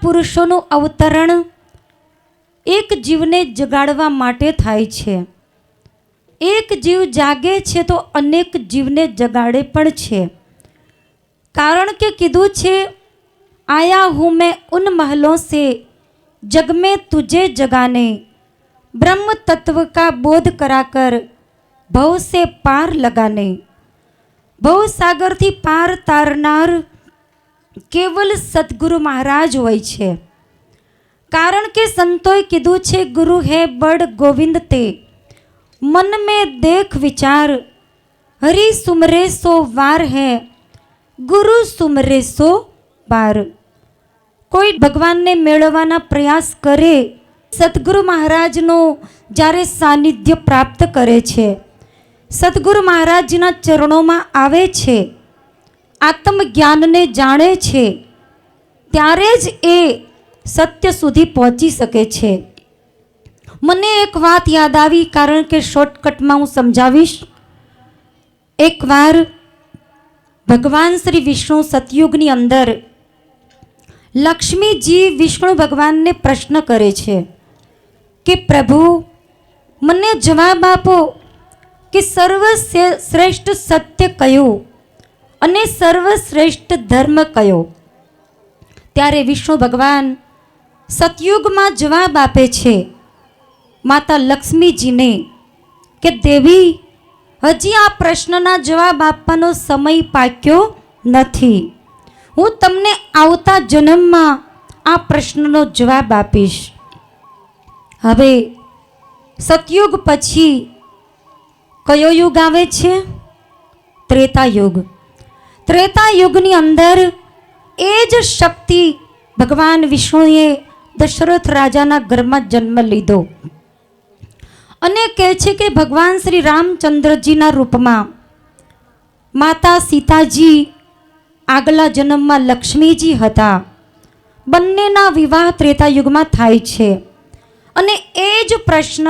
પુરુષોનું અવતરણ એક જીવને જગાડવા માટે થાય છે એક જીવ જાગે છે તો અનેક જીવને જગાડે પણ છે કારણ કે કીધું છે આયા હું મેં ઉન महलों से जग में तुझे जगाने ब्रह्म तत्व का बोध कराकर भव से पार लगाने ભવ સાગરથી પાર તારનાર કેવલ સદગુરુ મહારાજ હોય છે. કારણ કે સંતોએ કીધું છે, ગુરુ હે બડ ગોવિંદ તે. મન મેં દેખ વિચાર. હરિ સુમરે સો વાર હે. ગુરુ સુમરે સો બાર. કોઈ ભગવાનને મેળવવાના પ્રયાસ કરે, સદગુરુ મહારાજનો જ્યારે સાનિધ્ય પ્રાપ્ત કરે છે. સદગુરુ મહારાજના ચરણોમાં આવે છે. આત્મજ્ઞાનને જાણે છે, ત્યારે જ એ સત્ય સુધી પહોંચી શકે છે. મને એક વાત યાદ આવી, કારણ કે શોર્ટકટમાં હું સમજાવીશ. એકવાર ભગવાન શ્રી વિષ્ણુ સતયુગની અંદર લક્ષ્મીજી વિષ્ણુ ભગવાનને પ્રશ્ન કરે છે કે, પ્રભુ, મને જવાબ આપો કે સર્વ શ્રેષ્ઠ સત્ય કયું? અને સર્વશ્રેષ્ઠ ધર્મ કયો? ત્યારે વિષ્ણુ ભગવાન સતયુગમાં જવાબ આપે છે, માતા લક્ષ્મીજીને, કે દેવી, હજી આ પ્રશ્નના જવાબ આપવાનો સમય પાક્યો નથી. હું તમને આવતા જન્મમાં આ પ્રશ્નનો જવાબ આપીશ. હવે સતયુગ પછી કયો યુગ આવે છે? ત્રેતા યુગ. ત્રેતા યુગની અંદર એ જ શક્તિ ભગવાન વિષ્ણુએ દશરથ રાજાના ઘરમાં જન્મ લીધો. અને કહે છે કે ભગવાન શ્રી રામચંદ્રજીના રૂપમાં માતા સીતાજી આગલા જન્મમાં લક્ષ્મીજી હતા. બંનેના વિવાહ ત્રેતા યુગમાં થાય છે. અને એ જ પ્રશ્ન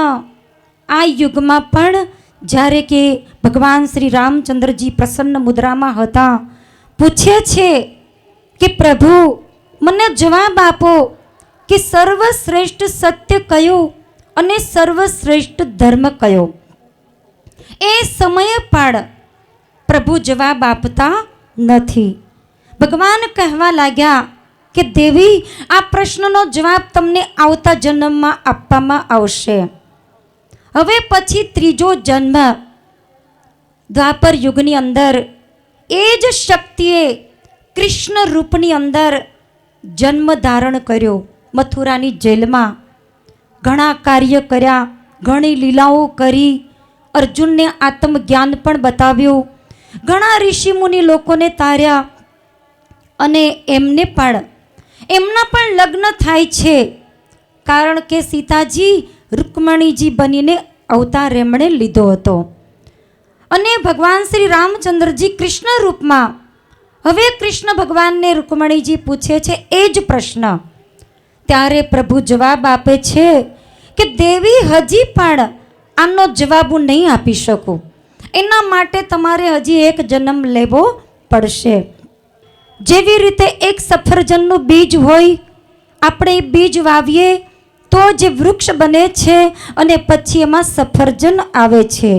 આ યુગમાં પણ જ્યારે કે ભગવાન શ્રી રામચંદ્રજી પ્રસન્ન મુદ્રામાં હતા પૂછે છે કે પ્રભુ, મને જવાબ આપો કે સર્વશ્રેષ્ઠ સત્ય કયું અને સર્વશ્રેષ્ઠ ધર્મ કયો? એ સમયે પણ પ્રભુ જવાબ આપતા નથી. ભગવાન કહેવા લાગ્યા કે, દેવી, આ પ્રશ્નનો જવાબ તમને આવતા જન્મમાં આપવામાં આવશે. હવે પછી ત્રીજો જન્મ દ્વાપર યુગની અંદર એ જ શક્તિએ કૃષ્ણ રૂપની અંદર જન્મ ધારણ કર્યો. મથુરાની જેલમાં ઘણા કાર્ય કર્યા, ઘણી લીલાઓ કરી, અર્જુનને આત્મજ્ઞાન પણ બતાવ્યું. ઘણા ઋષિમુનિ લોકોને તાર્યા અને એમને પણ. એમના પણ લગ્ન થાય છે. કારણ કે સીતાજી, રૂકમણીજી બનીને અવતાર એમણે લીધો હતો. અને ભગવાન શ્રી રામચંદ્રજી કૃષ્ણ રૂપમાં. હવે કૃષ્ણ ભગવાનને રૂકમણીજી પૂછે છે એ જ પ્રશ્ન. ત્યારે પ્રભુ જવાબ આપે છે કે દેવી હજી પણ આનો જવાબ હું નહીં આપી શકું. એના માટે તમારે હજી એક જન્મ લેવો પડશે. જેવી રીતે એક સફરજનનું બીજ હોય, આપણે એ બીજ વાવીએ તો જે વૃક્ષ બને છે અને પછી એમાં સફરજન આવે છે.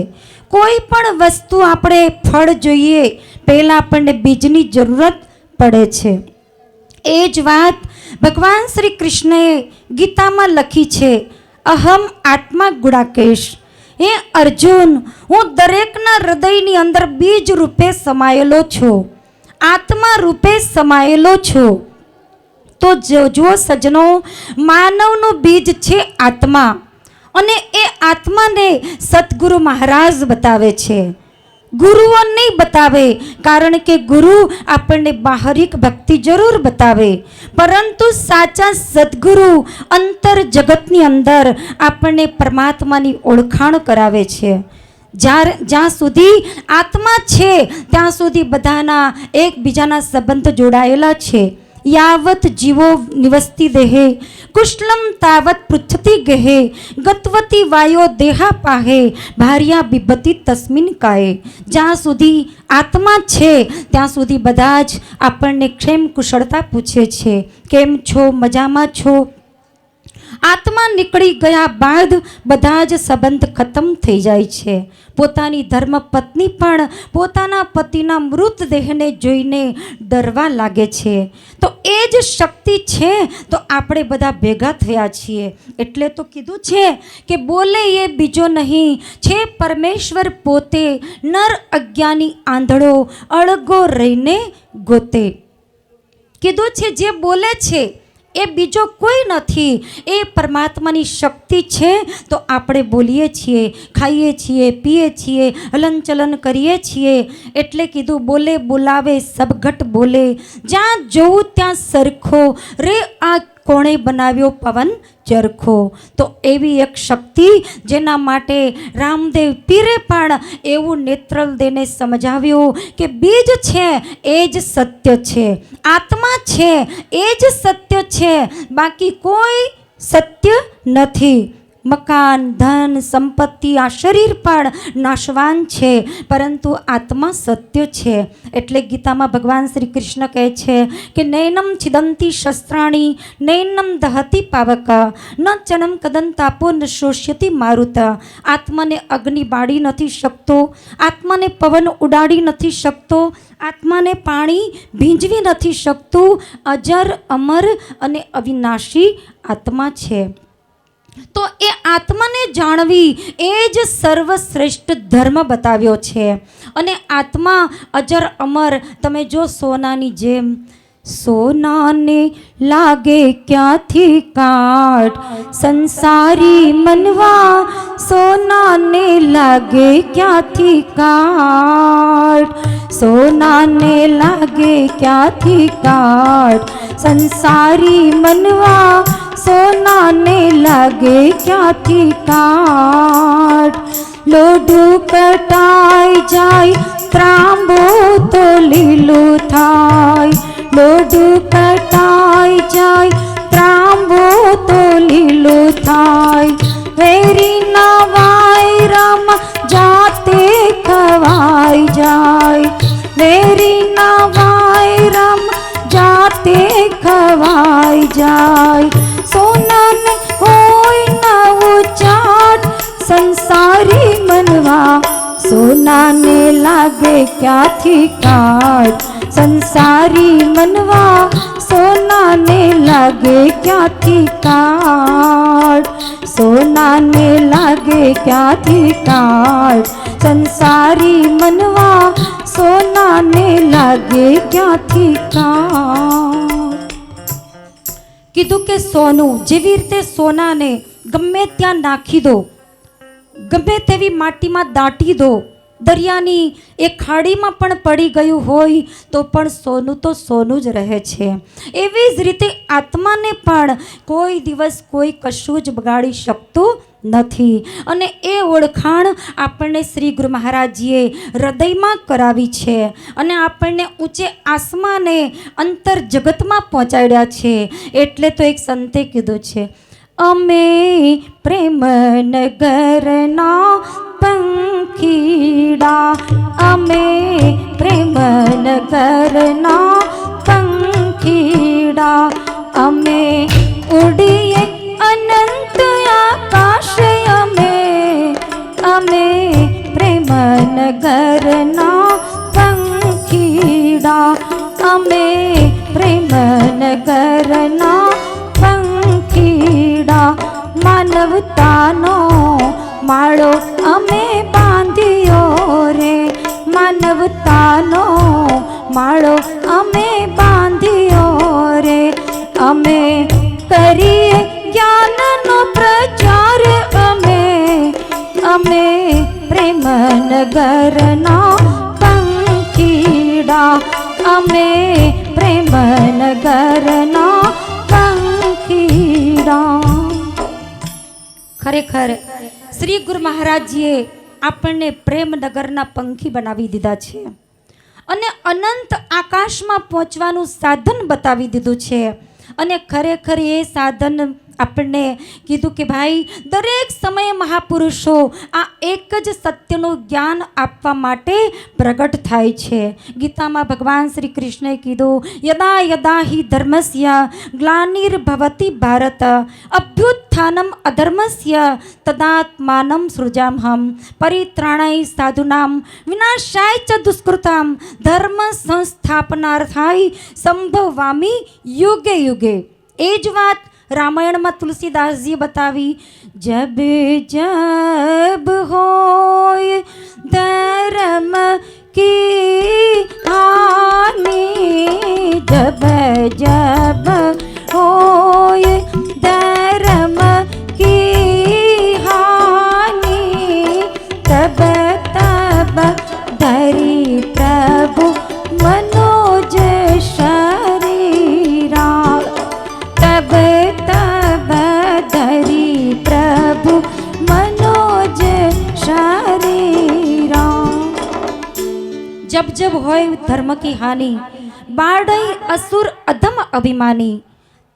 કોઈ પણ વસ્તુ આપણે ફળ જોઈએ, પહેલાં આપણને બીજની જરૂરત પડે છે. એ જ વાત ભગવાન શ્રી કૃષ્ણએ ગીતામાં લખી છે, અહમ આત્મા ગુડાકેશ હે અર્જુન, હું દરેકના હૃદયની અંદર બીજ રૂપે સમાયેલો છું. આત્મા રૂપે સમાયેલો છું. તો જો સજ્જનો, માનવનું બીજ છે આત્મા. અને એ આત્માને સદગુરુ મહારાજ બતાવે છે. ગુરુઓ નહીં બતાવે, કારણ કે ગુરુ આપણને બાહરિક ભક્તિ જરૂર બતાવે. પરંતુ સાચા સદગુરુ અંતર જગતની અંદર આપણને પરમાત્માની ઓળખાણ કરાવે છે. જ્યારે જ્યાં સુધી આત્મા છે, ત્યાં સુધી બધાના એકબીજાના સંબંધ જોડાયેલા છે. યાવત જીવો નિવસતી દેહે, કુશલમ તાવત પૃથ્થતી ગહે, ગતવતી વાયો દેહા પાહે, ભાર્યા બિબતી તસ્મિન કાયે. જ્યાં સુધી આત્મા છે, ત્યાં સુધી બધા જ આપણને ક્ષેમ કુશળતા પૂછે છે. કેમ છો? મજામાં છો? આત્મા નીકળી ગયા બાદ બધા જ સંબંધ ખતમ થઈ જાય છે. પોતાની ધર્મપત્ની પણ પોતાના પતિના મૃતદેહને જોઈને ડરવા લાગે છે. તો એ જ શક્તિ છે, તો આપણે બધા ભેગા થયા છીએ. એટલે તો કીધું છે કે બોલે એ બીજો નહીં. છે પરમેશ્વર પોતે નર અજ્ઞાની આંધળો અળગો રહીને ગોતે. કીધું છે, જે બોલે છે એ બીજો કોઈ નથી. એ પરમાત્માની શક્તિ છે તો આપણે બોલીએ છીએ, ખાઈએ છીએ, પીએ છીએ, હલનચલન કરીએ છીએ. એટલે કીધું બોલે બોલાવે, સબઘટ બોલે. જ્યાં જવું ત્યાં સરખો. રે આ કોણે બનાવ્યો પવન? ચરખો. તો એવી એક શક્તિ જેના માટે રામદેવ પીરે પણ એવું નેત્રલ દેને સમજાવ્યું કે બીજ છે, એ જ સત્ય છે. આત્મા છે, એ જ સત્ય છે. બાકી કોઈ સત્ય નથી. મકાન, ધન, સંપત્તિ, આ શરીર પણ નાશવાન છે, પરંતુ આત્મા સત્ય છે. એટલે ગીતામાં ભગવાન શ્રી કૃષ્ણ કહે છે કે, નૈનમ છિદંતી શસ્ત્રાણી, નૈનમ દહતી પાવક, ન ચણમ કદન તાપો ન શોષ્યતી મારુત. આત્માને અગ્નિ બાળી નથી શકતો, આત્માને પવન ઉડાડી નથી શકતો, આત્માને પાણી ભીંજવી નથી શકતું. અજર, અમર અને અવિનાશી આત્મા છે. તો એ આત્માને જાણવી એ જ સર્વશ્રેષ્ઠ ધર્મ બતાવ્યો છે. અને આત્મા અજર અમર, તમે જો સોનાની જેમ, સોનાને લાગે ક્યાંથી કાટ સંસારી મનવા સોનાને લાગે ક્યાંથી કાટ સોનાને લાગે ક્યાંથી કાટ સંસારી મનવા સોનાને લાગે ક્યાંથી કાટ લોઢું કટાઈ જાય, ત્રાંબો તો લીલું થાય. લોઢું કટાઈ જાય, ત્રાંબો તો લીલું થાય. વેરી નવાય રામ જાતે ખવાઈ જાય. વેરી ક્યાંથી કાઢ? સંસારી મનવા સોનાને લાગે ક્યાંથી કાટ સોનાને લાગે ક્યાંથી કાઢ? સંસારી મનવા સોનાને લાગે ક્યાંથી કાટ કીધું કે સોનું જેવી રીતે સોનાને ગમે ત્યાં નાખી દો, ગમે તેવી માટીમાં દાટી દો દરિયાની એ ખાડીમાં પણ પડી ગયું હોય તો પણ સોનું તો સોનું જ રહે છે. એવી જ રીતે આત્માને પણ કોઈ દિવસ કોઈ કશું જ બગાડી શકતું નથી. અને એ ઓળખાણ આપણને શ્રી ગુરુ મહારાજજીએ હૃદયમાં કરાવી છે અને આપણને ઊંચે આસમાને અંતર જગતમાં પહોંચાડ્યા છે. એટલે તો એક સંતે કીધું છે, અમે પ્રેમ નગરના अमे प्रेमन अमे उडिये अनन्त सङ्खीडा अमे। प्रेमनगरना पङ्खीडा अमे प्रेमन करना पङ्खीडा मानवतानो माळो માનવતાનો માળો અમે બાંધ્યો રે. અમે કરીએ જ્ઞાનનો પ્રચાર. અમે અમે પ્રેમનગરના પંખીડા અમે પ્રેમનગરના પંખીડા ખરેખર શ્રી ગુરુ મહારાજજીએ આપણને પ્રેમનગરના પંખી બનાવી દીધા છે. અને અનંત આકાશમાં પહોંચવાનું સાધન બતાવી દીધું છે. અને ખરેખર એ સાધન આપણને કીધું કે ભાઈ, દરેક સમયે મહાપુરુષો આ એક જ સત્યનું જ્ઞાન આપવા માટે પ્રગટ થાય છે. ગીતામાં ભગવાન શ્રી કૃષ્ણએ કીધું, યદા યદા હિ ધર્મસ્ય ગ્લાનિર્ભવતી ભારત, અભ્યુત્થાનમ અધર્મસ્ય તદાત્માનમ સૃજામહમ, પરિત્રાણાય સાધુનામ વિનાશાય ચ દુષ્કૃતામ, ધર્મ સંસ્થાપનાર્થાય સંભવામી યુગે યુગે. એ જ વાત રામાયણમાં તુલસીદાસજીએ બતાવી જબ જબ હોય ધર્મ કી હાનિ જબ જબ હોય હોય ધર્મ કી હાનિ. બાળઈ અસુર અધમ અભિમાની.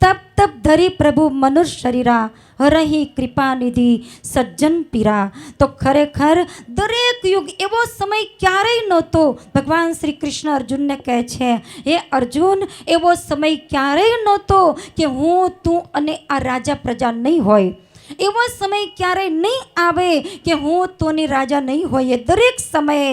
તપ તપ ધરી પ્રભુ મનુષ્ય શરીરા. હરહી કૃપા નિધિ સજ્જન પીરા. તો ખરેખર દરેક યુગ એવો સમય ક્યારેય નહોતો ભગવાન શ્રી કૃષ્ણ અર્જુનને કહે છે, હે અર્જુન, એવો સમય ક્યારેય નહોતો કે હું, તું અને આ રાજા પ્રજા નહીં હોય. એવો સમય ક્યારેય નહીં આવે કે હું તોની રાજા નહીં હોઈએ. દરેક સમયે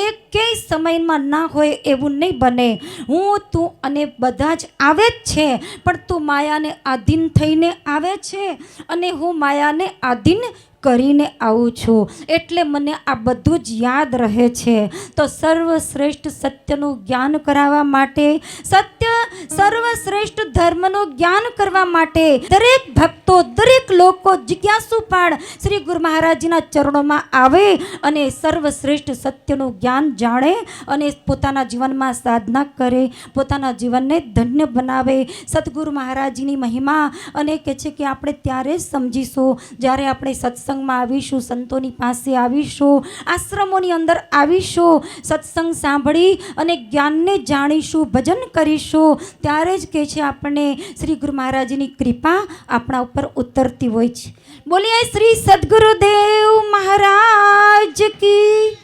એકેય સમયમાં ના હોય એવું નહીં બને. હું, તું અને બધા જ આવે જ છે, પણ તું માયાને આધીન થઈને આવે છે અને હું માયાને આધીન કરીને આવું છું. એટલે મને આ બધું જ યાદ રહે છે. તો સર્વશ્રેષ્ઠ સત્યનું જ્ઞાન કરાવવા માટે, સત્ય સર્વશ્રેષ્ઠ ધર્મનું જ્ઞાન કરવા માટે દરેક ભક્તો, દરેક લોકો જિજ્ઞાસુ પણ શ્રી ગુરુ મહારાજના ચરણોમાં આવે અને સર્વશ્રેષ્ઠ સત્યનું જ્ઞાન જાણે અને પોતાના જીવનમાં સાધના કરે, પોતાના જીવનને ધન્ય બનાવે. સદગુરુ મહારાજની મહિમા અને કહે છે કે આપણે ત્યારે સમજીશું. જ્યારે આપણે સત્સંગમાં આવીશું, સંતોની પાસે આવીશું, આશ્રમોની અંદર આવીશું, સત્સંગ સાંભળી અને જ્ઞાનને જાણીશું, ભજન કરીશું. ત્યારે જ કહે છે આપણને, શ્રી ગુરુ મહારાજની કૃપા આપણા ઉપર ઉતરતી હોય છે. બોલીએ, શ્રી સદગુરુદેવ મહારાજ કી